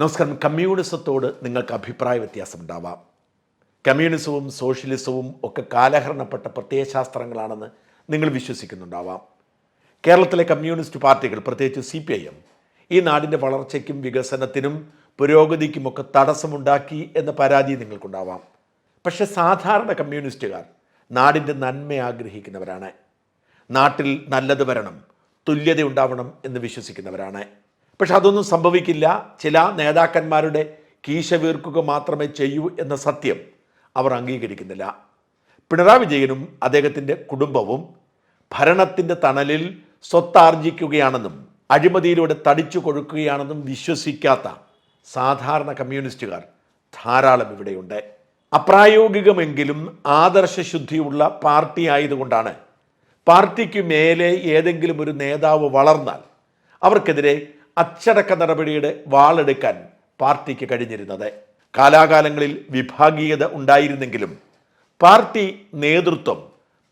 നമസ്കാരം. കമ്മ്യൂണിസത്തോട് നിങ്ങൾക്ക് അഭിപ്രായ വ്യത്യാസം ഉണ്ടാവാം. കമ്മ്യൂണിസവും സോഷ്യലിസവും ഒക്കെ കാലഹരണപ്പെട്ട പ്രത്യയശാസ്ത്രങ്ങളാണെന്ന് നിങ്ങൾ വിശ്വസിക്കുന്നുണ്ടാവാം. കേരളത്തിലെ കമ്മ്യൂണിസ്റ്റ് പാർട്ടികൾ പ്രത്യേകിച്ച് സി പി ഐ എം ഈ നാടിന്റെ വളർച്ചയ്ക്കും വികസനത്തിനും പുരോഗതിക്കുമൊക്കെ തടസ്സമുണ്ടാക്കി എന്ന പരാതി നിങ്ങൾക്കുണ്ടാവാം. പക്ഷെ സാധാരണ കമ്മ്യൂണിസ്റ്റുകാർ നാടിന്റെ നന്മ ആഗ്രഹിക്കുന്നവരാണ്. നാട്ടിൽ നല്ലത് വരണം തുല്യത ഉണ്ടാവണം എന്ന് വിശ്വസിക്കുന്നവരാണ്. പക്ഷെ അതൊന്നും സംഭവിക്കില്ല. ചില നേതാക്കന്മാരുടെ കീശ വീർക്കുക മാത്രമേ ചെയ്യൂ എന്ന സത്യം അവർ അംഗീകരിക്കുന്നില്ല. പിണറായി വിജയനും അദ്ദേഹത്തിന്റെ കുടുംബവും ഭരണത്തിന്റെ തണലിൽ സ്വത്താർജിക്കുകയാണെന്നും അഴിമതിയിലൂടെ തടിച്ചു കൊഴുക്കുകയാണെന്നും വിശ്വസിക്കാത്ത സാധാരണ കമ്മ്യൂണിസ്റ്റുകാർ ധാരാളം ഇവിടെയുണ്ട്. അപ്രായോഗികമെങ്കിലും ആദർശശുദ്ധിയുള്ള പാർട്ടി ആയതുകൊണ്ടാണ് പാർട്ടിക്ക് മേലെ ഏതെങ്കിലും ഒരു നേതാവ് വളർന്നാൽ അവർക്കെതിരെ അച്ചടക്ക നടപടിയുടെ വാളെടുക്കാൻ പാർട്ടിക്ക് കഴിഞ്ഞിരുന്നത്. കാലാകാലങ്ങളിൽ വിഭാഗീയത ഉണ്ടായിരുന്നെങ്കിലും പാർട്ടി നേതൃത്വം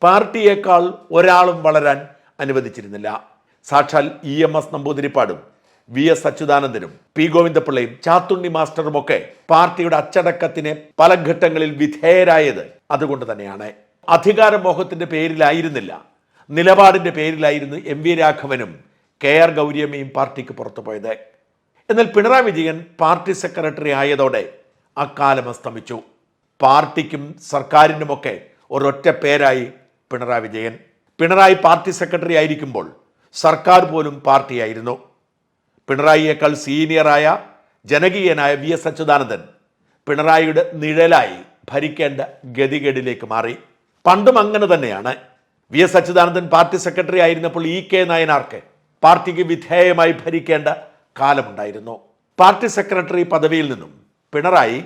പാർട്ടിയേക്കാൾ ഒരാളും വളരാൻ അനുവദിച്ചിരുന്നില്ല. സാക്ഷാൽ ഇ എം എസ് നമ്പൂതിരിപ്പാടും വി എസ് അച്യുതാനന്ദനും പി ഗോവിന്ദപിള്ളയും ചാത്തുണ്ണി മാസ്റ്ററുമൊക്കെ പാർട്ടിയുടെ അച്ചടക്കത്തിന് പല ഘട്ടങ്ങളിൽ വിധേയരായത് അതുകൊണ്ട് തന്നെയാണ്. അധികാരമോഹത്തിന്റെ പേരിലായിരുന്നില്ല. നിലപാടിന്റെ പേരിലായിരുന്നു എം വി രാഘവനും കെ ആർ ഗൗരിയമ്മയും പാർട്ടിക്ക് പുറത്തു പോയത്. എന്നാൽ പിണറായി വിജയൻ പാർട്ടി സെക്രട്ടറി ആയതോടെ അക്കാലം അസ്തമിച്ചു. പാർട്ടിക്കും സർക്കാരിനുമൊക്കെ ഒരൊറ്റ പേരായി പിണറായി വിജയൻ. പിണറായി പാർട്ടി സെക്രട്ടറി ആയിരിക്കുമ്പോൾ സർക്കാർ പോലും പാർട്ടിയായിരുന്നു. പിണറായിയേക്കാൾ സീനിയറായ ജനകീയനായ വി എസ് അച്യുതാനന്ദൻ പിണറായിയുടെ നിഴലായി ഭരിക്കേണ്ട ഗതികേടിലേക്ക് മാറി. പണ്ടും അങ്ങനെ തന്നെയാണ്. V S Achuthanandan party secretary ആയിരുന്നപ്പോൾ ഇ കെ നയനാർക്ക് പാർട്ടിക്ക് വിധേയമായി ഭരിക്കേണ്ട കാലമുണ്ടായിരുന്നു. പാർട്ടി സെക്രട്ടറി പദവിയിൽ നിന്നും പിണറായി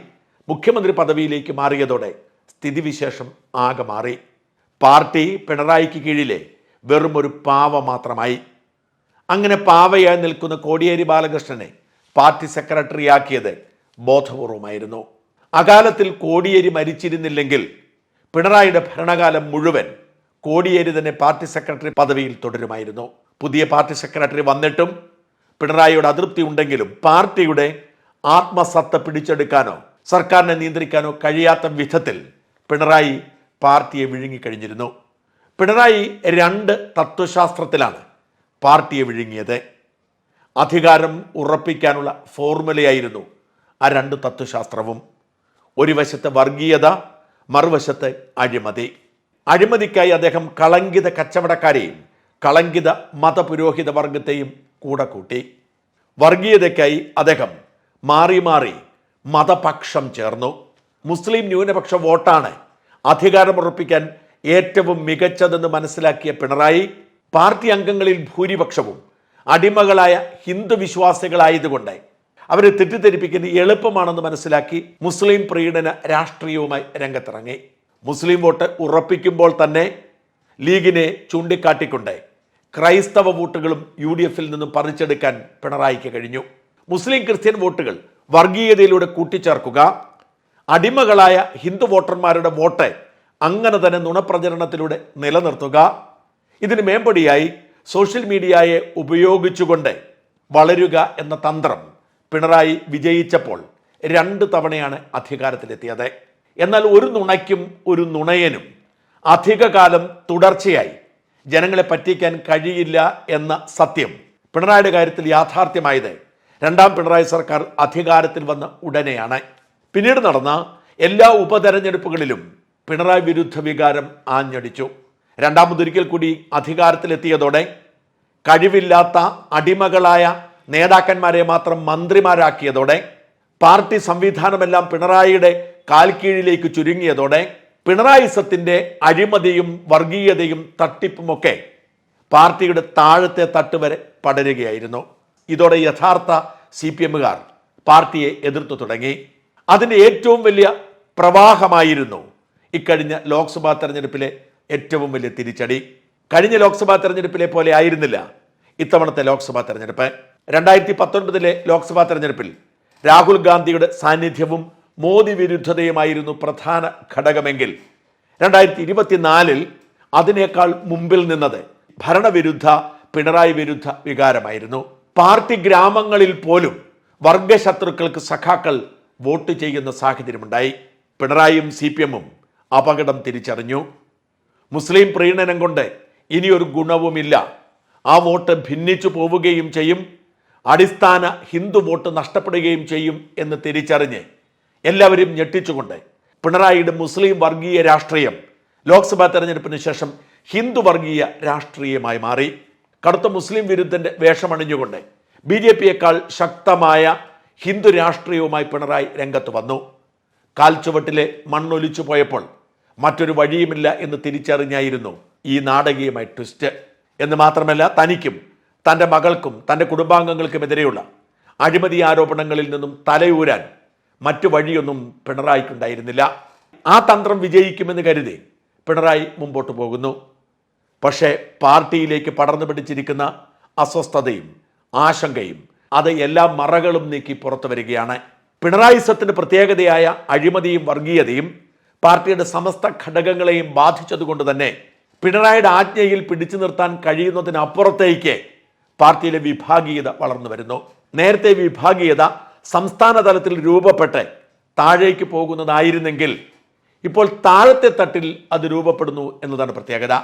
മുഖ്യമന്ത്രി പദവിയിലേക്ക് മാറിയതോടെ സ്ഥിതിവിശേഷം ആകെ മാറി. പാർട്ടി പിണറായിക്ക് കീഴിലെ വെറും ഒരു പാവ മാത്രമായി. അങ്ങനെ പാവയായി നിൽക്കുന്ന കോടിയേരി ബാലകൃഷ്ണനെ പാർട്ടി സെക്രട്ടറിയാക്കിയത് ബോധപൂർവമായിരുന്നു. അകാലത്തിൽ കോടിയേരി മരിച്ചിരുന്നില്ലെങ്കിൽ പിണറായിയുടെ ഭരണകാലം മുഴുവൻ കോടിയേരി തന്നെ പാർട്ടി സെക്രട്ടറി പദവിയിൽ തുടരുമായിരുന്നു. പുതിയ പാർട്ടി സെക്രട്ടറി വന്നിട്ടും പിണറായിയുടെ അതൃപ്തി ഉണ്ടെങ്കിലും പാർട്ടിയുടെ ആത്മസത്ത പിടിച്ചെടുക്കാനോ സർക്കാരിനെ നിയന്ത്രിക്കാനോ കഴിയാത്ത വിധത്തിൽ പിണറായി പാർട്ടിയെ വിഴുങ്ങിക്കഴിഞ്ഞിരുന്നു. പിണറായി രണ്ട് തത്വശാസ്ത്രത്തിലാണ് പാർട്ടിയെ വിഴുങ്ങിയത്. അധികാരം ഉറപ്പിക്കാനുള്ള ഫോർമുലയായിരുന്നു ആ രണ്ട് തത്വശാസ്ത്രവും. ഒരു വശത്ത് വർഗീയത മറുവശത്ത് അഴിമതി. അഴിമതിക്കായി അദ്ദേഹം കളങ്കിത കച്ചവടക്കാരെയും കളങ്കിത മതപുരോഹിത വർഗത്തെയും കൂടെ കൂട്ടി. വർഗീയതയ്ക്കായി അദ്ദേഹം മാറി മാറി മതപക്ഷം ചേർന്നു. മുസ്ലിം ന്യൂനപക്ഷ വോട്ടാണ് അധികാരമുറപ്പിക്കാൻ ഏറ്റവും മികച്ചതെന്ന് മനസ്സിലാക്കിയ പിണറായി പാർട്ടി അംഗങ്ങളിൽ ഭൂരിപക്ഷവും അടിമകളായ ഹിന്ദു വിശ്വാസികളായതുകൊണ്ട് അവരെ തെറ്റിദ്ധരിപ്പിക്കുന്ന എളുപ്പമാണെന്ന് മനസ്സിലാക്കി മുസ്ലിം പ്രീണന രാഷ്ട്രീയവുമായി രംഗത്തിറങ്ങി. മുസ്ലിം വോട്ട് ഉറപ്പിക്കുമ്പോൾ തന്നെ ലീഗിനെ ചൂണ്ടിക്കാട്ടിക്കൊണ്ട് ക്രൈസ്തവ വോട്ടുകളും യു ഡി എഫിൽ നിന്നും പറിച്ചെടുക്കാൻ പിണറായിക്ക് കഴിഞ്ഞു. മുസ്ലിം ക്രിസ്ത്യൻ വോട്ടുകൾ വർഗീയതയിലൂടെ കൂട്ടിച്ചേർക്കുക അടിമകളായ ഹിന്ദു വോട്ടർമാരുടെ വോട്ട് അങ്ങനെ തന്നെ നുണപ്രചരണത്തിലൂടെ നിലനിർത്തുക. ഇതിന് മേമ്പടിയായി സോഷ്യൽ മീഡിയയെ ഉപയോഗിച്ചുകൊണ്ട് വളരുക എന്ന തന്ത്രം പിണറായി വിജയിച്ചപ്പോൾ രണ്ട് തവണയാണ് അധികാരത്തിലെത്തിയത്. എന്നാൽ ഒരു നുണയ്ക്കും ഒരു നുണയനും അധികകാലം തുടർച്ചയായി ജനങ്ങളെ പറ്റിക്കാൻ കഴിയില്ല എന്ന സത്യം. പിണറായിയുടെ കാര്യത്തിൽ യാഥാർത്ഥ്യമായത് രണ്ടാം പിണറായി സർക്കാർ അധികാരത്തിൽ വന്ന ഉടനെയാണ്. പിന്നീട് നടന്ന എല്ലാ ഉപതെരഞ്ഞെടുപ്പുകളിലും പിണറായി വിരുദ്ധ വികാരം ആഞ്ഞടിച്ചു. രണ്ടാമതൊരിക്കൽ കൂടി അധികാരത്തിലെത്തിയതോടെ കഴിവില്ലാത്ത അടിമകളായ നേതാക്കന്മാരെ മാത്രം മന്ത്രിമാരാക്കിയതോടെ പാർട്ടി സംവിധാനമെല്ലാം പിണറായിയുടെ കാൽക്കീഴിലേക്ക് ചുരുങ്ങിയതോടെ പിണറായിസത്തിന്റെ അഴിമതിയും വർഗീയതയും തട്ടിപ്പുമൊക്കെ പാർട്ടിയുടെ താഴത്തെ തട്ട് വരെ പടരുകയായിരുന്നു. ഇതോടെ യഥാർത്ഥ സി പി എമ്മുകാർ പാർട്ടിയെ എതിർത്തു തുടങ്ങി. അതിന്റെ ഏറ്റവും വലിയ പ്രവാഹമായിരുന്നു ഇക്കഴിഞ്ഞ ലോക്സഭാ തെരഞ്ഞെടുപ്പിലെ ഏറ്റവും വലിയ തിരിച്ചടി. കഴിഞ്ഞ ലോക്സഭാ തെരഞ്ഞെടുപ്പിലെ പോലെ ആയിരുന്നില്ല ഇത്തവണത്തെ ലോക്സഭാ തെരഞ്ഞെടുപ്പ്. രണ്ടായിരത്തി പത്തൊൻപതിലെ ലോക്സഭാ തെരഞ്ഞെടുപ്പിൽ രാഹുൽ ഗാന്ധിയുടെ സാന്നിധ്യവും മോദി വിരുദ്ധതയുമായിരുന്നു പ്രധാന ഘടകമെങ്കിൽ. രണ്ടായിരത്തി ഇരുപത്തിനാലിൽ അതിനേക്കാൾ മുമ്പിൽ നിന്നത് ഭരണവിരുദ്ധ പിണറായി വിരുദ്ധ വികാരമായിരുന്നു. പാർട്ടി ഗ്രാമങ്ങളിൽ പോലും വർഗശത്രുക്കൾക്ക് സഖാക്കൾ വോട്ട് ചെയ്യുന്ന സാഹചര്യമുണ്ടായി. പിണറായിയും സി പി എമ്മും അപകടം തിരിച്ചറിഞ്ഞു. മുസ്ലിം പ്രീണനം കൊണ്ട് ഇനിയൊരു ഗുണവുമില്ല. ആ വോട്ട് ഭിന്നിച്ചു പോവുകയും ചെയ്യും. അടിസ്ഥാന ഹിന്ദു വോട്ട് നഷ്ടപ്പെടുകയും ചെയ്യും എന്ന് തിരിച്ചറിഞ്ഞ് എല്ലാവരും ഞെട്ടിച്ചുകൊണ്ട് പിണറായിയുടെ മുസ്ലിം വർഗീയ രാഷ്ട്രീയം ലോക്സഭാ തെരഞ്ഞെടുപ്പിന് ശേഷം ഹിന്ദു വർഗീയ രാഷ്ട്രീയമായി മാറി. കടുത്ത മുസ്ലിം വിരുദ്ധന്റെ വേഷമണിഞ്ഞുകൊണ്ട് ബി ജെ പിയേക്കാൾ ശക്തമായ ഹിന്ദു രാഷ്ട്രീയവുമായി പിണറായി രംഗത്ത് വന്നു. കാൽച്ചുവട്ടിലെ മണ്ണൊലിച്ചു പോയപ്പോൾ മറ്റൊരു വഴിയുമില്ല എന്ന് തിരിച്ചറിഞ്ഞായിരുന്നു ഈ നാടകീയമായ ട്വിസ്റ്റ്. എന്ന് മാത്രമല്ല തനിക്കും തന്റെ മകൾക്കും തന്റെ കുടുംബാംഗങ്ങൾക്കുമെതിരെയുള്ള അഴിമതി ആരോപണങ്ങളിൽ നിന്നും തലയൂരാൻ മറ്റു വഴിയൊന്നും പിണറായിക്കുണ്ടായിരുന്നില്ല. ആ തന്ത്രം വിജയിക്കുമെന്ന് കരുതി പിണറായി മുമ്പോട്ട് പോകുന്നു. പക്ഷേ പാർട്ടിയിലേക്ക് പടർന്നു പിടിച്ചിരിക്കുന്ന അസ്വസ്ഥതയും ആശങ്കയും അത് എല്ലാ മറകളും നീക്കി പുറത്തു വരികയാണ്. പിണറായിസത്തിന്റെ പ്രത്യേകതയായ അഴിമതിയും വർഗീയതയും പാർട്ടിയുടെ സമസ്ത ഘടകങ്ങളെയും ബാധിച്ചതുകൊണ്ട് തന്നെ പിണറായിയുടെ ആജ്ഞയിൽ പിടിച്ചു നിർത്താൻ കഴിയുന്നതിനപ്പുറത്തേക്ക് പാർട്ടിയിലെ വിഭാഗീയത വളർന്നു വരുന്നു. നേരത്തെ വിഭാഗീയത സംസ്ഥാന തലത്തിൽ രൂപപ്പെട്ട് താഴേക്ക് പോകുന്നതായിരുന്നെങ്കിൽ ഇപ്പോൾ താഴത്തെ തട്ടിൽ അത് രൂപപ്പെടുന്നു എന്നതാണ് പ്രത്യേകത.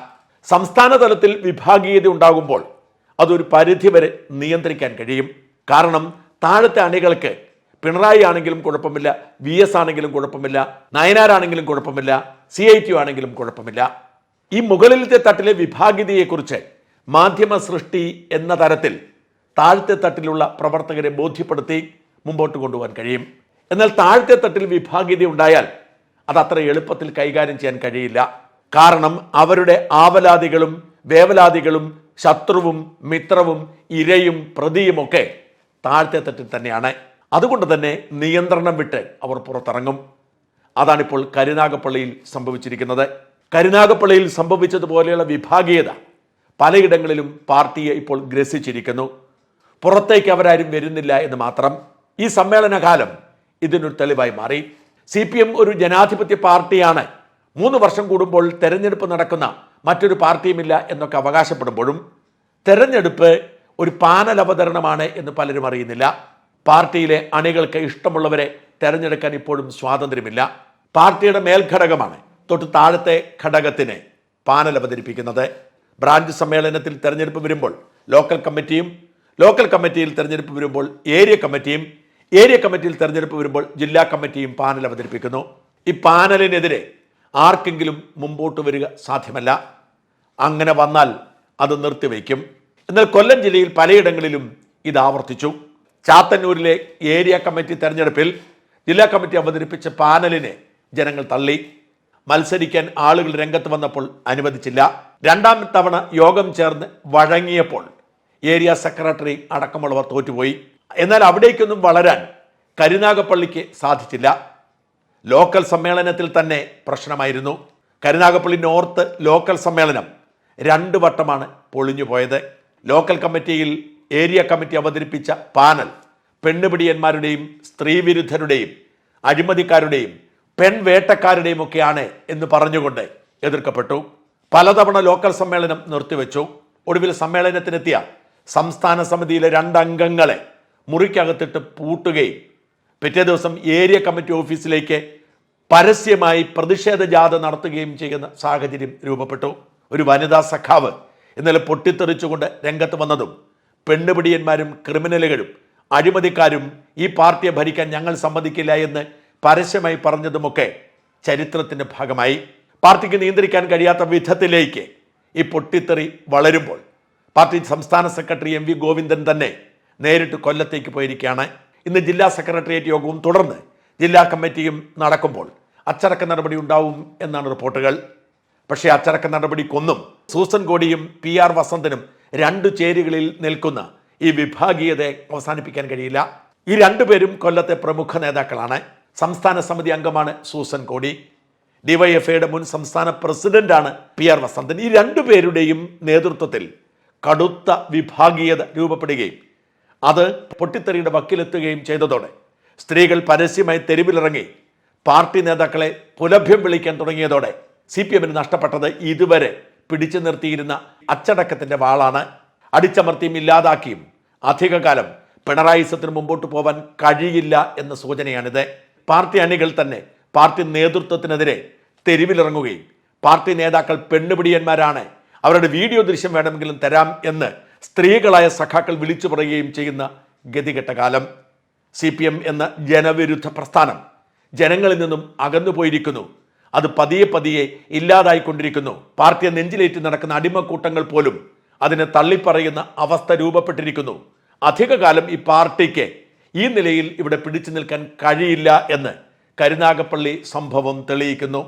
സംസ്ഥാന തലത്തിൽ വിഭാഗീയത ഉണ്ടാകുമ്പോൾ അതൊരു പരിധിവരെ നിയന്ത്രിക്കാൻ കഴിയും. കാരണം താഴത്തെ അണികൾക്ക് പിണറായി ആണെങ്കിലും കുഴപ്പമില്ല വി എസ് ആണെങ്കിലും കുഴപ്പമില്ല നയനാരാണെങ്കിലും കുഴപ്പമില്ല സി ഐ ടി ആണെങ്കിലും കുഴപ്പമില്ല. ഈ മുകളിലത്തെ തട്ടിലെ വിഭാഗീയതയെക്കുറിച്ച് മാധ്യമ സൃഷ്ടി എന്ന തരത്തിൽ താഴത്തെ തട്ടിലുള്ള പ്രവർത്തകരെ ബോധ്യപ്പെടുത്തി മുമ്പോട്ട് കൊണ്ടുപോകാൻ കഴിയും. എന്നാൽ താഴത്തെ തട്ടിൽ വിഭാഗീയത ഉണ്ടായാൽ അത് അത്ര എളുപ്പത്തിൽ കൈകാര്യം ചെയ്യാൻ കഴിയില്ല. കാരണം അവരുടെ ആവലാദികളും വേവലാദികളും ശത്രുവും മിത്രവും ഇരയും പ്രതിയും ഒക്കെ താഴത്തെ തട്ടിൽ തന്നെയാണ്. അതുകൊണ്ട് തന്നെ നിയന്ത്രണം വിട്ട് അവർ പുറത്തിറങ്ങും. അതാണിപ്പോൾ കരുനാഗപ്പള്ളിയിൽ സംഭവിച്ചിരിക്കുന്നത്. കരുനാഗപ്പള്ളിയിൽ സംഭവിച്ചതുപോലെയുള്ള വിഭാഗീയത പലയിടങ്ങളിലും പാർട്ടിയെ ഇപ്പോൾ ഗ്രസിച്ചിരിക്കുന്നു. പുറത്തേക്ക് അവരാരും വരുന്നില്ല എന്ന് മാത്രം. ഈ സമ്മേളനകാലം ഇതിനൊരു തെളിവായി മാറി. സി പി എം ഒരു ജനാധിപത്യ പാർട്ടിയാണ്. മൂന്ന് വർഷം കൂടുമ്പോൾ തെരഞ്ഞെടുപ്പ് നടക്കുന്ന മറ്റൊരു പാർട്ടിയുമില്ല എന്നൊക്കെ അവകാശപ്പെടുമ്പോഴും തെരഞ്ഞെടുപ്പ് ഒരു പാനൽ അവതരണമാണ് എന്ന് പലരും അറിയുന്നില്ല. പാർട്ടിയിലെ അണികൾക്ക് ഇഷ്ടമുള്ളവരെ തെരഞ്ഞെടുക്കാൻ ഇപ്പോഴും സ്വാതന്ത്ര്യമില്ല. പാർട്ടിയുടെ മേൽഘടകമാണ് തൊട്ട് താഴത്തെ ഘടകത്തിന് പാനൽ അവതരിപ്പിക്കുന്നത്. ബ്രാഞ്ച് സമ്മേളനത്തിൽ തെരഞ്ഞെടുപ്പ് വരുമ്പോൾ ലോക്കൽ കമ്മിറ്റിയും ലോക്കൽ കമ്മിറ്റിയിൽ തെരഞ്ഞെടുപ്പ് വരുമ്പോൾ ഏരിയ കമ്മിറ്റിയും ഏരിയ കമ്മിറ്റിയിൽ തെരഞ്ഞെടുപ്പ് വരുമ്പോൾ ജില്ലാ കമ്മിറ്റിയും പാനൽ അവതരിപ്പിക്കുന്നു. ഈ പാനലിനെതിരെ ആർക്കെങ്കിലും മുമ്പോട്ട് വരിക സാധ്യമല്ല. അങ്ങനെ വന്നാൽ അത് നിർത്തിവെക്കും എന്നാൽ കൊല്ലം ജില്ലയിൽ പലയിടങ്ങളിലും ഇത് ആവർത്തിച്ചു. ചാത്തന്നൂരിലെ ഏരിയ കമ്മിറ്റി തെരഞ്ഞെടുപ്പിൽ ജില്ലാ കമ്മിറ്റി അവതരിപ്പിച്ച പാനലിനെ ജനങ്ങൾ തള്ളി. മത്സരിക്കാൻ ആളുകൾ രംഗത്ത് വന്നപ്പോൾ അനുവദിച്ചില്ല. രണ്ടാം തവണ യോഗം ചേർന്ന് വഴങ്ങിയപ്പോൾ ഏരിയ സെക്രട്ടറി അടക്കമുള്ളവർ തോറ്റുപോയി. എന്നാൽ അവിടേക്കൊന്നും വളരാൻ കരുനാഗപ്പള്ളിക്ക് സാധിച്ചില്ല. ലോക്കൽ സമ്മേളനത്തിൽ തന്നെ പ്രശ്നമായിരുന്നു. കരുനാഗപ്പള്ളി നോർത്ത് ലോക്കൽ സമ്മേളനം രണ്ട് വട്ടമാണ് പൊളിഞ്ഞു പോയത് ലോക്കൽ കമ്മിറ്റിയിൽ ഏരിയ കമ്മിറ്റി അവതരിപ്പിച്ച പാനൽ പെണ്ണുപിടിയന്മാരുടെയും സ്ത്രീവിരുദ്ധരുടെയും അഴിമതിക്കാരുടെയും പെൺവേട്ടക്കാരുടെയും ഒക്കെയാണ് എന്ന് പറഞ്ഞുകൊണ്ട് എതിർക്കപ്പെട്ടു. പലതവണ ലോക്കൽ സമ്മേളനം നിർത്തിവെച്ചു. ഒടുവിൽ സമ്മേളനത്തിനെത്തിയ സംസ്ഥാന സമിതിയിലെ രണ്ടംഗങ്ങളെ മുറിക്കകത്തിട്ട് പൂട്ടുകയും പിറ്റേ ദിവസം ഏരിയ കമ്മിറ്റി ഓഫീസിലേക്ക് പരസ്യമായി പ്രതിഷേധ ജാഥ നടത്തുകയും ചെയ്യുന്ന സാഹചര്യം രൂപപ്പെട്ടു. ഒരു വനിതാ സഖാവ് ഇന്നലെ പൊട്ടിത്തെറിച്ചുകൊണ്ട് രംഗത്ത് വന്നതും പെണ്ണുപിടിയന്മാരും ക്രിമിനലുകളും അഴിമതിക്കാരും ഈ പാർട്ടിയെ ഭരിക്കാൻ ഞങ്ങൾ സമ്മതിക്കില്ല എന്ന് പരസ്യമായി പറഞ്ഞതുമൊക്കെ ചരിത്രത്തിന്റെ ഭാഗമായി. പാർട്ടിക്ക് നിയന്ത്രിക്കാൻ കഴിയാത്ത വിധത്തിലേക്ക് ഈ പൊട്ടിത്തെറി വളരുമ്പോൾ പാർട്ടി സംസ്ഥാന സെക്രട്ടറി എം വി ഗോവിന്ദൻ തന്നെ നേരിട്ട് കൊല്ലത്തേക്ക് പോയിരിക്കുകയാണ്. ഇന്ന് ജില്ലാ സെക്രട്ടേറിയറ്റ് യോഗവും തുടർന്ന് ജില്ലാ കമ്മിറ്റിയും നടക്കുമ്പോൾ അച്ചടക്ക നടപടി ഉണ്ടാവും എന്നാണ് റിപ്പോർട്ടുകൾ. പക്ഷേ അച്ചടക്ക നടപടിക്കൊന്നും സൂസൻ കോടിയും പി ആർ വസന്തനും രണ്ടു ചേരികളിൽ നിൽക്കുന്ന ഈ വിഭാഗീയതയെ അവസാനിപ്പിക്കാൻ കഴിയില്ല. ഈ രണ്ടുപേരും കൊല്ലത്തെ പ്രമുഖ നേതാക്കളാണ്. സംസ്ഥാന സമിതി അംഗമാണ് സൂസൻ കോടി. ഡിവൈഎഫ്ഐയുടെ മുൻ സംസ്ഥാന പ്രസിഡന്റാണ് പി ആർ വസന്തൻ. ഈ രണ്ടുപേരുടെയും നേതൃത്വത്തിൽ കടുത്ത വിഭാഗീയത രൂപപ്പെടുകയും അത് പൊട്ടിത്തെറിയുടെ വക്കിലെത്തുകയും ചെയ്തതോടെ സ്ത്രീകൾ പരസ്യമായി തെരുവിലിറങ്ങി പാർട്ടി നേതാക്കളെ പുലഭ്യം വിളിക്കാൻ തുടങ്ങിയതോടെ സി പി എമ്മിന് നഷ്ടപ്പെട്ടത് ഇതുവരെ പിടിച്ചു നിർത്തിയിരുന്ന അച്ചടക്കത്തിന്റെ വാളാണ്. അടിച്ചമർത്തിയും ഇല്ലാതാക്കിയും അധികകാലം പിണറായിസത്തിന് മുമ്പോട്ട് പോവാൻ കഴിയില്ല എന്ന സൂചനയാണിത്. പാർട്ടി അണികൾ തന്നെ പാർട്ടി നേതൃത്വത്തിനെതിരെ തെരുവിലിറങ്ങുകയും പാർട്ടി നേതാക്കൾ പെണ്ണുപിടിയന്മാരാണ്. അവരുടെ വീഡിയോ ദൃശ്യം വേണമെങ്കിലും തരാം എന്ന് സ്ത്രീകളായ സഖാക്കൾ വിളിച്ചു പറയുകയും ചെയ്യുന്ന ഗതികെട്ട കാലം. സി പി എം എന്ന ജനവിരുദ്ധ പ്രസ്ഥാനം ജനങ്ങളിൽ നിന്നും അകന്നുപോയിരിക്കുന്നു അത് പതിയെ പതിയെ ഇല്ലാതായിക്കൊണ്ടിരിക്കുന്നു. പാർട്ടിയെ നെഞ്ചിലേറ്റ് നടക്കുന്ന അടിമക്കൂട്ടങ്ങൾ പോലും അതിനെ തള്ളിപ്പറയുന്ന അവസ്ഥ രൂപപ്പെട്ടിരിക്കുന്നു. അധികകാലം ഈ പാർട്ടിക്ക് ഈ നിലയിൽ ഇവിടെ പിടിച്ചു നിൽക്കാൻ കഴിയില്ല എന്ന് കരുനാഗപ്പള്ളി സംഭവം തെളിയിക്കുന്നു.